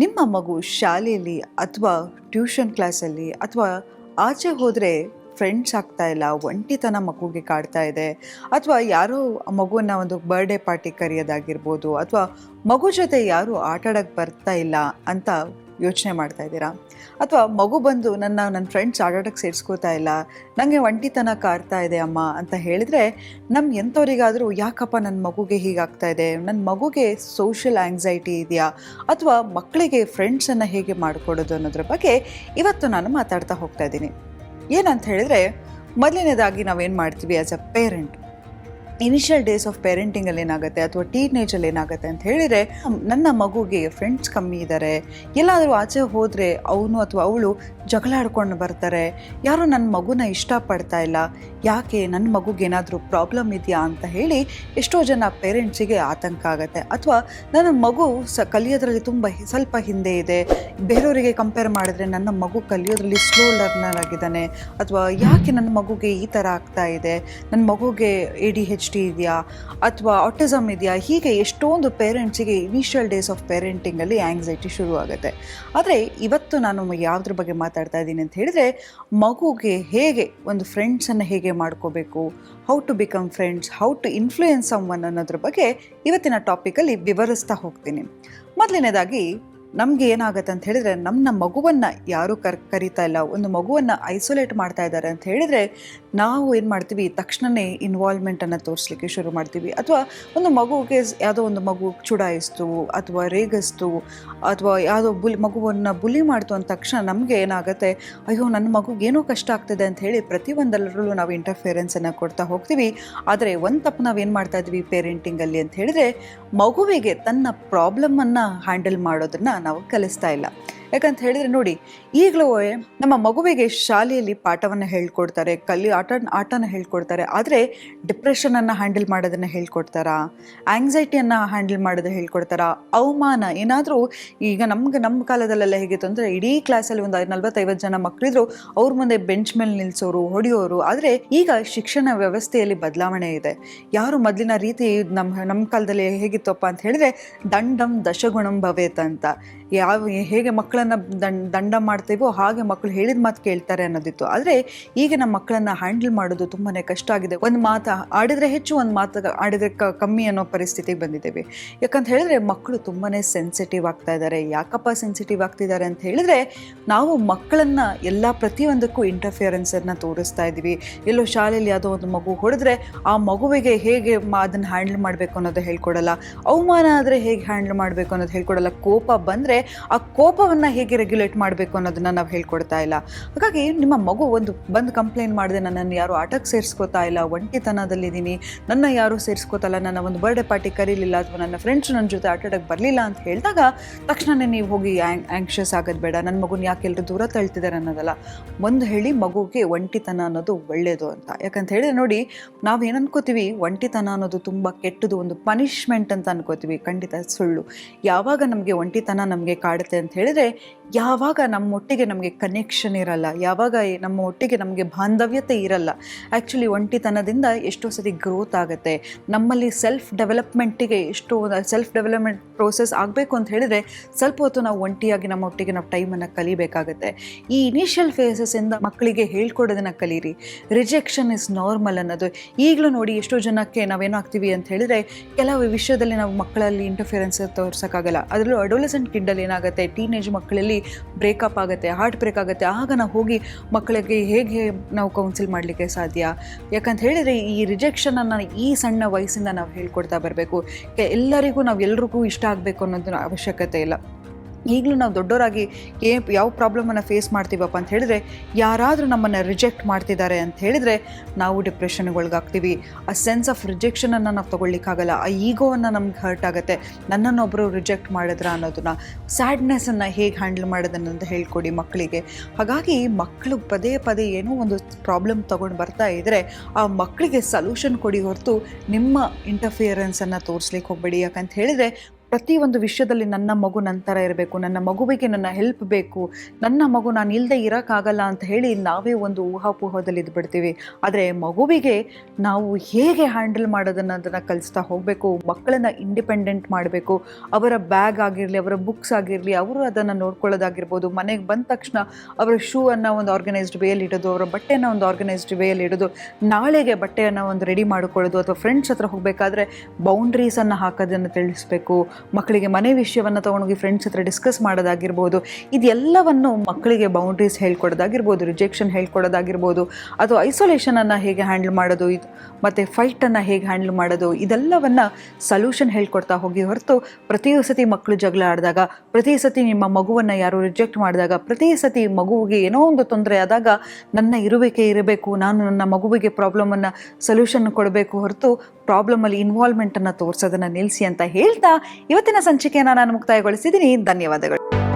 ನಿಮ್ಮ ಮಗು ಶಾಲೆಯಲ್ಲಿ ಅಥವಾ ಟ್ಯೂಷನ್ ಕ್ಲಾಸಲ್ಲಿ ಅಥವಾ ಆಚೆ ಹೋದರೆ ಫ್ರೆಂಡ್ಸ್ ಆಗ್ತಾ ಇಲ್ಲ, ಒಂಟಿತನ ಮಗುಗೆ ಕಾಡ್ತಾ ಇದೆ, ಅಥವಾ ಯಾರೋ ಮಗುವನ್ನು ಒಂದು ಬರ್ಡೇ ಪಾರ್ಟಿ ಕರೆಯೋದಾಗಿರ್ಬೋದು, ಅಥವಾ ಮಗು ಜೊತೆ ಯಾರೂ ಆಟಾಡೋಕ್ಕೆ ಬರ್ತಾ ಇಲ್ಲ ಅಂತ ಯೋಚನೆ ಮಾಡ್ತಾ ಇದ್ದೀರಾ? ಅಥವಾ ಮಗು ಬಂದು ನನ್ನ ನನ್ನ ಫ್ರೆಂಡ್ಸ್ ಆಡಾಟಕ್ಕೆ ಸೇರಿಸ್ಕೋತಾ ಇಲ್ಲ ನನಗೆ ಒಂಟಿತನ ಕಾಡ್ತಾ ಇದೆ ಅಮ್ಮ ಅಂತ ಹೇಳಿದರೆ ನಮ್ಮ ಎಂಥವರಿಗಾದರೂ ಯಾಕಪ್ಪ ನನ್ನ ಮಗುಗೆ ಹೀಗಾಗ್ತಾ ಇದೆ? ನನ್ನ ಮಗುಗೆ ಸೋಷಿಯಲ್ ಆಂಗ್ಸೈಟಿ ಇದೆಯಾ? ಅಥವಾ ಮಕ್ಕಳಿಗೆ ಫ್ರೆಂಡ್ಸನ್ನು ಹೇಗೆ ಮಾಡಿಕೊಡೋದು ಅನ್ನೋದ್ರ ಬಗ್ಗೆ ಇವತ್ತು ನಾನು ಮಾತಾಡ್ತಾ ಹೋಗ್ತಾ ಇದ್ದೀನಿ. ಏನಂತ ಹೇಳಿದ್ರೆ, ಮೊದಲನೇದಾಗಿ ನಾವೇನು ಮಾಡ್ತೀವಿ as a parent initial days of ಪೇರೆಂಟಿಂಗಲ್ಲಿ ಏನಾಗುತ್ತೆ ಅಥವಾ ಟೀನೇಜಲ್ಲಿ ಏನಾಗುತ್ತೆ ಅಂತ ಹೇಳಿದರೆ, ನನ್ನ ಮಗುಗೆ ಫ್ರೆಂಡ್ಸ್ ಕಮ್ಮಿ ಇದ್ದಾರೆ ಎಲ್ಲಾದರೂ ಆಚೆ ಹೋದರೆ ಅವನು ಅಥವಾ ಅವಳು ಜಗಳಾಡ್ಕೊಂಡು ಬರ್ತಾರೆ. ಯಾರೂ ನನ್ನ ಮಗುನ ಇಷ್ಟಪಡ್ತಾ ಇಲ್ಲ. ಯಾಕೆ? ನನ್ನ ಮಗುಗೇನಾದರೂ ಪ್ರಾಬ್ಲಮ್ ಇದೆಯಾ ಅಂತ ಹೇಳಿ ಎಷ್ಟೋ ಜನ ಪೇರೆಂಟ್ಸಿಗೆ ಆತಂಕ ಆಗುತ್ತೆ. ಅಥವಾ ನನ್ನ ಮಗು ಸ ಕಲಿಯೋದ್ರಲ್ಲಿ ತುಂಬ ಸ್ವಲ್ಪ ಹಿಂದೆ ಇದೆ. ಬೇರೆಯವರಿಗೆ ಕಂಪೇರ್ ಮಾಡಿದ್ರೆ ನನ್ನ ಮಗು ಕಲಿಯೋದ್ರಲ್ಲಿ ಸ್ಲೋ ಲರ್ನರ್ ಆಗಿದ್ದಾನೆ. ಅಥವಾ ಯಾಕೆ ನನ್ನ ಮಗುಗೆ ಈ ಥರ ಆಗ್ತಾ ಇದೆ? ನನ್ನ ಮಗುಗೆ ಎ ಡಿ ಹೆಚ್ ಡಿ ಇದೆಯಾ ಅಥವಾ ಆಟಿಸಮ್ ಇದೆಯಾ? ಹೀಗೆ ಎಷ್ಟೊಂದು ಪೇರೆಂಟ್ಸಿಗೆ ಇನಿಷಿಯಲ್ ಡೇಸ್ ಆಫ್ ಪೇರೆಂಟಿಂಗಲ್ಲಿ ಆ್ಯಂಗ್ಸೈಟಿ ಶುರುವಾಗುತ್ತೆ. ಆದರೆ ಇವತ್ತು ನಾನು ಯಾವುದ್ರ ಬಗ್ಗೆ ಮಾತಾಡ್ತಾ ಇದ್ದೀನಿ ಅಂತ ಹೇಳಿದರೆ, ಮಗುಗೆ ಹೇಗೆ ಒಂದು ಫ್ರೆಂಡ್ಸನ್ನು ಹೇಗೆ ಮಾಡ್ಕೋಬೇಕು? How to become friends how to influence someone ಅನ್ನೋದ್ರ ಬಗ್ಗೆ ಇವತ್ತಿನ ಟಾಪಿಕಲ್ಲಿ ವಿವರಿಸ್ತಾ ಹೋಗ್ತೀನಿ. ಮೊದಲನೇದಾಗಿ, ನಮಗೆ ಏನಾಗುತ್ತೆ ಅಂತ ಹೇಳಿದ್ರೆ ನಮ್ಮ ಮಗುವನ್ನು ಯಾರೂ ಕರ್, ಕರಿತಾ ಇಲ್ಲ? ಒಂದು ಮಗುವನ್ನು ಐಸೋಲೇಟ್ ಮಾಡ್ತಾ ಇದ್ದಾರೆ ಅಂತ ಹೇಳಿದರೆ ನಾವು ಏನು ಮಾಡ್ತೀವಿ ತಕ್ಷಣವೇ ಇನ್ವಾಲ್ವ್ಮೆಂಟನ್ನು ತೋರಿಸ್ಲಿಕ್ಕೆ ಶುರು ಮಾಡ್ತೀವಿ. ಅಥವಾ ಒಂದು ಮಗುಗೆ ಸ್- ಯಾವುದೋ ಒಂದು ಮಗು ಚುಡಾಯಿಸ್ತು, ಅಥವಾ ರೇಗಿಸ್ತು, ಅಥವಾ ಯಾವುದೋ ಬುಲ್, ಮಗುವನ್ನು ಬುಲಿ ಮಾಡ್ತು ಅಂದ ತಕ್ಷಣ ನಮಗೆ ಏನಾಗುತ್ತೆ, ಅಯ್ಯೋ ನನ್ನ ಮಗುಗೆ ಏನೋ ಕಷ್ಟ ಆಗ್ತಿದೆ ಅಂತ ಹೇಳಿ ಪ್ರತಿಯೊಂದರಲ್ಲೂ ನಾವು ಇಂಟರ್ಫಿಯರೆನ್ಸನ್ನು ಕೊಡ್ತಾ ಹೋಗ್ತೀವಿ. ಆದರೆ ಒಂದು ತಪ್ಪು ನಾವೇನು ಮಾಡ್ತಾ ಇದ್ವಿ ಪೇರೆಂಟಿಂಗಲ್ಲಿ ಅಂತ ಹೇಳಿದರೆ ಮಗುವಿಗೆ ತನ್ನ ಪ್ರಾಬ್ಲಮನ್ನು ಹ್ಯಾಂಡಲ್ ಮಾಡೋದನ್ನು ನಾವು ಕಲಿಸ್ತಾ ಇಲ್ಲ. ಯಾಕಂತ ಹೇಳಿದರೆ ನೋಡಿ, ಈಗಲೂ ನಮ್ಮ ಮಗುವಿಗೆ ಶಾಲೆಯಲ್ಲಿ ಪಾಠವನ್ನು ಹೇಳ್ಕೊಡ್ತಾರೆ ಕಲಿ ಆಟ, ಆಟನ ಹೇಳ್ಕೊಡ್ತಾರೆ, ಆದರೆ ಡಿಪ್ರೆಷನನ್ನು ಹ್ಯಾಂಡಲ್ ಮಾಡೋದನ್ನು ಹೇಳ್ಕೊಡ್ತಾರಾ? ಆಂಗ್ಸೈಟಿಯನ್ನು ಹ್ಯಾಂಡಲ್ ಮಾಡೋದು ಹೇಳ್ಕೊಡ್ತಾರಾ? ಅವಮಾನ, ಏನಾದರೂ ಈಗ ನಮ್ಗೆ ನಮ್ಮ ಕಾಲದಲ್ಲೆಲ್ಲ ಹೇಗಿತ್ತು ಅಂದರೆ ಇಡೀ ಕ್ಲಾಸಲ್ಲಿ ಒಂದು ನಲ್ವತ್ತೈವತ್ತು ಜನ ಮಕ್ಕಳಿದ್ರು ಅವ್ರ ಮುಂದೆ ಬೆಂಚ್ ಮೇಲೆ ನಿಲ್ಲಿಸೋರು ಹೊಡೆಯೋರು, ಆದರೆ ಈಗ ಶಿಕ್ಷಣ ವ್ಯವಸ್ಥೆಯಲ್ಲಿ ಬದಲಾವಣೆ ಇದೆ. ಯಾರು ಮೊದಲಿನ ರೀತಿ ನಮ್ಮ ನಮ್ಮ ಕಾಲದಲ್ಲಿ ಹೇಗಿತ್ತಪ್ಪ ಅಂತ ಹೇಳಿದ್ರೆ, ದಂಡಂ ದಶಗುಣಂ ಭವೇತ್ ಅಂತ. ಯಾವ ಹೇಗೆ ಮಕ್ಕಳನ್ನು ದಂಡ ದಂಡ ಮಾಡ್ತೇವೋ ಹಾಗೆ ಮಕ್ಕಳು ಹೇಳಿದ ಮಾತು ಕೇಳ್ತಾರೆ ಅನ್ನೋದಿತ್ತು. ಆದರೆ ಈಗ ನಮ್ಮ ಮಕ್ಕಳನ್ನು ಹ್ಯಾಂಡಲ್ ಮಾಡೋದು ತುಂಬಾ ಕಷ್ಟ ಆಗಿದೆ. ಒಂದು ಮಾತು ಆಡಿದರೆ ಹೆಚ್ಚು, ಒಂದು ಮಾತು ಆಡಿದರೆ ಕ, ಕಮ್ಮಿ ಅನ್ನೋ ಪರಿಸ್ಥಿತಿಗೆ ಬಂದಿದ್ದೇವೆ. ಯಾಕಂತ ಹೇಳಿದ್ರೆ ಮಕ್ಕಳು ತುಂಬಾ ಸೆನ್ಸಿಟಿವ್ ಆಗ್ತಾ ಇದ್ದಾರೆ. ಯಾಕಪ್ಪ ಸೆನ್ಸಿಟಿವ್ ಆಗ್ತಿದ್ದಾರೆ ಅಂತ ಹೇಳಿದ್ರೆ ನಾವು ಮಕ್ಕಳನ್ನು ಎಲ್ಲ ಪ್ರತಿಯೊಂದಕ್ಕೂ ಇಂಟರ್ಫಿಯರೆನ್ಸನ್ನು ತೋರಿಸ್ತಾ ಇದ್ದೀವಿ. ಎಲ್ಲೋ ಶಾಲೆಯಲ್ಲಿ ಯಾವುದೋ ಒಂದು ಮಗು ಹೊಡೆದ್ರೆ ಆ ಮಗುವಿಗೆ ಹೇಗೆ ಅದನ್ನು ಹ್ಯಾಂಡಲ್ ಮಾಡಬೇಕು ಅನ್ನೋದು ಹೇಳ್ಕೊಡಲ್ಲ. ಅವಮಾನ ಆದರೆ ಹೇಗೆ ಹ್ಯಾಂಡಲ್ ಮಾಡಬೇಕು ಅನ್ನೋದು ಹೇಳ್ಕೊಡಲ್ಲ. ಕೋಪ ಬಂದರೆ ಆ ಕೋಪವನ್ನು ಹೇಗೆ ರೆಗ್ಯುಲೇಟ್ ಮಾಡಬೇಕು ಅನ್ನೋದನ್ನು ನಾವು ಹೇಳ್ಕೊಡ್ತಾ ಇಲ್ಲ. ಹಾಗಾಗಿ ನಿಮ್ಮ ಮಗು ಒಂದು ಬಂದು ಕಂಪ್ಲೇಂಟ್ ಮಾಡಿದೆ, ನನ್ನನ್ನು ಯಾರು ಆಟಕ್ಕೆ ಸೇರಿಸ್ಕೋತಾ ಇಲ್ಲ, ಒಂಟಿತನದಲ್ಲಿದ್ದೀನಿ, ನನ್ನ ಯಾರು ಸೇರಿಸ್ಕೋತಲ್ಲ ನನ್ನ ಒಂದು ಬರ್ಡೇ ಪಾರ್ಟಿ ಕರೀಲಿಲ್ಲ ಅಥವಾ ನನ್ನ ಫ್ರೆಂಡ್ಸ್ ನನ್ನ ಜೊತೆ ಆಟ ಆಡೋಕ್ಕೆ ಬರಲಿಲ್ಲ ಅಂತ ಹೇಳಿದಾಗ ತಕ್ಷಣವೇ ನೀವು ಹೋಗಿ ಆ್ಯಂಕ್ಷಸ್ ಆಗೋದು ಬೇಡ ನನ್ನ ಮಗುನ ಯಾಕೆ ಎಲ್ಲರೂ ದೂರ ತಳ್ತಿದ್ದಾರೆ ಅನ್ನೋದಲ್ಲ. ಒಂದು ಹೇಳಿ ಮಗುಗೆ ಒಂಟಿತನ ಅನ್ನೋದು ಒಳ್ಳೆಯದು ಅಂತ. ಯಾಕಂತ ಹೇಳಿದ್ರೆ ನೋಡಿ, ನಾವು ಏನು ಅನ್ಕೋತೀವಿ, ಒಂಟಿತನ ಅನ್ನೋದು ತುಂಬ ಕೆಟ್ಟದು ಒಂದು ಪನಿಷ್ಮೆಂಟ್ ಅಂತ ಅನ್ಕೋತೀವಿ. ಖಂಡಿತ ಸುಳ್ಳು. ಯಾವಾಗ ನಮಗೆ ಒಂಟಿತನ ನಮಗೆ ಕಾಡುತ್ತೆ ಅಂತ ಹೇಳಿದ್ರೆ, ಯಾವಾಗ ನಮ್ಮೊಟ್ಟಿಗೆ ನಮಗೆ ಕನೆಕ್ಷನ್ ಇರಲ್ಲ, ಯಾವಾಗ ನಮ್ಮ ಒಟ್ಟಿಗೆ ನಮಗೆ ಬಾಂಧವ್ಯತೆ ಇರಲ್ಲ ಆ್ಯಕ್ಚುಲಿ ಒಂಟಿತನದಿಂದ ಎಷ್ಟೋ ಸತಿ ಗ್ರೋತ್ ಆಗುತ್ತೆ. ನಮ್ಮಲ್ಲಿ ಸೆಲ್ಫ್ ಡೆವಲಪ್ಮೆಂಟಿಗೆ ಎಷ್ಟೋ ಸೆಲ್ಫ್ ಡೆವಲಪ್ಮೆಂಟ್ ಪ್ರೋಸೆಸ್ ಆಗಬೇಕು ಅಂತ ಹೇಳಿದರೆ, ಸ್ವಲ್ಪ ಹೊತ್ತು ನಾವು ಒಂಟಿಯಾಗಿ ನಮ್ಮ ಒಟ್ಟಿಗೆ ನಾವು ಟೈಮನ್ನು ಕಲಿಬೇಕಾಗುತ್ತೆ. ಈ ಇನಿಷಿಯಲ್ ಫೇಸಸ್ಸಿಂದ ಮಕ್ಕಳಿಗೆ ಹೇಳ್ಕೊಡೋದನ್ನು ಕಲೀರಿ. ರಿಜೆಕ್ಷನ್ ಇಸ್ ನಾರ್ಮಲ್ ಅನ್ನೋದು. ಈಗಲೂ ನೋಡಿ ಎಷ್ಟೋ ಜನಕ್ಕೆ ನಾವೇನಾಗ್ತೀವಿ ಅಂತ ಹೇಳಿದರೆ, ಕೆಲವು ವಿಷಯದಲ್ಲಿ ನಾವು ಮಕ್ಕಳಲ್ಲಿ ಇಂಟರ್ಫಿಯರೆನ್ಸ್ ತೋರ್ಸೋಕ್ಕಾಗಲ್ಲ. ಅದರಲ್ಲೂ ಅಡೋಲೆಸೆಂಟ್ ಕಿಡ್ಡಲ್ಲಿ ಏನಾಗುತ್ತೆ? ಟೀನೇಜ್ ಮಕ್ಕಳಲ್ಲಿ ಬ್ರೇಕಪ್ ಆಗುತ್ತೆ ಹಾರ್ಟ್ ಬ್ರೇಕ್ ಆಗುತ್ತೆ. ಆಗ ನಾವು ಹೋಗಿ ಮಕ್ಕಳಿಗೆ ಹೇಗೆ ನಾವು ಕೌನ್ಸಿಲ್ ಮಾಡಲಿಕ್ಕೆ ಸಾಧ್ಯ? ಯಾಕಂತ ಹೇಳಿದರೆ ಈ ರಿಜೆಕ್ಷನನ್ನು ಈ ಸಣ್ಣ ವಯಸ್ಸಿಂದ ನಾವು ಹೇಳ್ಕೊಡ್ತಾ ಬರಬೇಕು. ಎಲ್ಲರಿಗೂ ನಾವು ಎಲ್ರಿಗೂ ಇಷ್ಟ ಆಗಬೇಕು ಅನ್ನೋದನ್ನ ಅವಶ್ಯಕತೆ ಇಲ್ಲ. ಈಗಲೂ ನಾವು ದೊಡ್ಡವರಾಗಿ ಏ, ಯಾವ ಪ್ರಾಬ್ಲಮನ್ನು ಫೇಸ್ ಮಾಡ್ತೀವಪ್ಪ ಅಂತ ಹೇಳಿದರೆ, ಯಾರಾದರೂ ನಮ್ಮನ್ನು ರಿಜೆಕ್ಟ್ ಮಾಡ್ತಿದ್ದಾರೆ ಅಂತ ಹೇಳಿದರೆ ನಾವು ಡಿಪ್ರೆಷನ್ಗೆ ಒಳಗಾಗ್ತೀವಿ. ಆ ಸೆನ್ಸ್ ಆಫ್ ರಿಜೆಕ್ಷನನ್ನು ನಾವು ತೊಗೊಳ್ಲಿಕ್ಕಾಗಲ್ಲ ಆ ಈಗೋವನ್ನು ನಮ್ಗೆ ಹರ್ಟ್ ಆಗುತ್ತೆ. ನನ್ನನ್ನೊಬ್ಬರು ರಿಜೆಕ್ಟ್ ಮಾಡಿದ್ರ ಅನ್ನೋದನ್ನ ಸ್ಯಾಡ್ನೆಸ್ಸನ್ನು ಹೇಗೆ ಹ್ಯಾಂಡಲ್ ಮಾಡೋದನ್ನಂತ ಹೇಳ್ಕೊಡಿ ಮಕ್ಕಳಿಗೆ. ಹಾಗಾಗಿ ಮಕ್ಕಳು ಪದೇ ಪದೇ ಏನೋ ಒಂದು ಪ್ರಾಬ್ಲಮ್ ತೊಗೊಂಡು ಬರ್ತಾ ಇದ್ದರೆ ಆ ಮಕ್ಕಳಿಗೆ ಸಲ್ಯೂಷನ್ ಕೊಡಿ ಹೊರತು ನಿಮ್ಮ ಇಂಟರ್ಫಿಯರೆನ್ಸನ್ನು ತೋರಿಸ್ಲಿಕ್ಕೆ ಹೋಗಬೇಡಿ. ಯಾಕಂತ ಹೇಳಿದರೆ ಪ್ರತಿಯೊಂದು ವಿಷಯದಲ್ಲಿ ನನ್ನ ಮಗು ನಂತರ ಇರಬೇಕು, ನನ್ನ ಮಗುವಿಗೆ ನನ್ನ ಹೆಲ್ಪ್ ಬೇಕು, ನನ್ನ ಮಗು ನಾನು ಇಲ್ಲದೆ ಇರೋಕ್ಕಾಗಲ್ಲ ಅಂತ ಹೇಳಿ ನಾವೇ ಒಂದು ಊಹಾಪೋಹದಲ್ಲಿ ಇದ್ಬಿಡ್ತೀವಿ. ಆದರೆ ಮಗುವಿಗೆ ನಾವು ಹೇಗೆ ಹ್ಯಾಂಡಲ್ ಮಾಡೋದನ್ನು ಅದನ್ನು ಕಲಿಸ್ತಾ ಹೋಗಬೇಕು, ಮಕ್ಕಳನ್ನ ಇಂಡಿಪೆಂಡೆಂಟ್ ಮಾಡಬೇಕು, ಅವರ ಬ್ಯಾಗ್ ಆಗಿರಲಿ, ಅವರ ಬುಕ್ಸ್ ಆಗಿರಲಿ, ಅವರು ಅದನ್ನು ನೋಡ್ಕೊಳ್ಳೋದಾಗಿರ್ಬೋದು, ಮನೆಗೆ ಬಂದ ತಕ್ಷಣ ಅವರ ಶೂ ಅನ್ನು ಒಂದು ಆರ್ಗನೈಸ್ಡ್ ವೇಯಲ್ಲಿ ಇಡೋದು, ಅವರ ಬಟ್ಟೆನ ಒಂದು ಆರ್ಗನೈಸ್ಡ್ ವೇಯಲ್ಲಿ ಇಡೋದು, ನಾಳೆಗೆ ಬಟ್ಟೆಯನ್ನು ಒಂದು ರೆಡಿ ಮಾಡಿಕೊಳ್ಳೋದು, ಅಥವಾ ಫ್ರೆಂಡ್ಸ್ ಹತ್ರ ಹೋಗಬೇಕಾದ್ರೆ ಬೌಂಡ್ರೀಸನ್ನು ಹಾಕೋದನ್ನು ತಿಳಿಸ್ಬೇಕು ಮಕ್ಕಳಿಗೆ ಮನೆ ವಿಷಯವನ್ನು ತೊಗೊಂಡೋಗಿ ಫ್ರೆಂಡ್ಸ್ ಹತ್ರ ಡಿಸ್ಕಸ್ ಮಾಡೋದಾಗಿರ್ಬೋದು, ಇದೆಲ್ಲವನ್ನು ಮಕ್ಕಳಿಗೆ ಬೌಂಡ್ರೀಸ್ ಹೇಳ್ಕೊಡೋದಾಗಿರ್ಬೋದು ರಿಜೆಕ್ಷನ್ ಹೇಳ್ಕೊಡೋದಾಗಿರ್ಬೋದು ಅಥವಾ ಐಸೋಲೇಷನನ್ನು ಹೇಗೆ ಹ್ಯಾಂಡಲ್ ಮಾಡೋದು, ಇದು ಮತ್ತು ಫೈಟನ್ನು ಹೇಗೆ ಹ್ಯಾಂಡಲ್ ಮಾಡೋದು, ಇದೆಲ್ಲವನ್ನು ಸೊಲ್ಯೂಷನ್ ಹೇಳ್ಕೊಡ್ತಾ ಹೋಗಿ ಹೊರತು ಪ್ರತಿ ಸತಿ ಮಕ್ಕಳು ಜಗಳ ಆಡಿದಾಗ, ಪ್ರತಿ ಸತಿ ನಿಮ್ಮ ಮಗುವನ್ನು ಯಾರು ರಿಜೆಕ್ಟ್ ಮಾಡಿದಾಗ, ಪ್ರತಿ ಸತಿ ಮಗುವಿಗೆ ಏನೋ ಒಂದು ತೊಂದರೆ ಆದಾಗ ನನ್ನ ಇರುವಿಕೆ ಇರಬೇಕು, ನಾನು ನನ್ನ ಮಗುವಿಗೆ ಪ್ರಾಬ್ಲಮನ್ನು ಸೊಲ್ಯೂಷನ್ ಕೊಡಬೇಕು ಹೊರತು ಪ್ರಾಬ್ಲಮಲ್ಲಿ ಇನ್ವಾಲ್ವ್ಮೆಂಟನ್ನು ತೋರಿಸೋದನ್ನು ನಿಲ್ಲಿಸಿ ಅಂತ ಹೇಳ್ತಾ ಇವತ್ತಿನ ಸಂಚಿಕೆಯನ್ನು ನಾನು ಮುಕ್ತಾಯಗೊಳಿಸಿದ್ದೀನಿ. ಧನ್ಯವಾದಗಳು.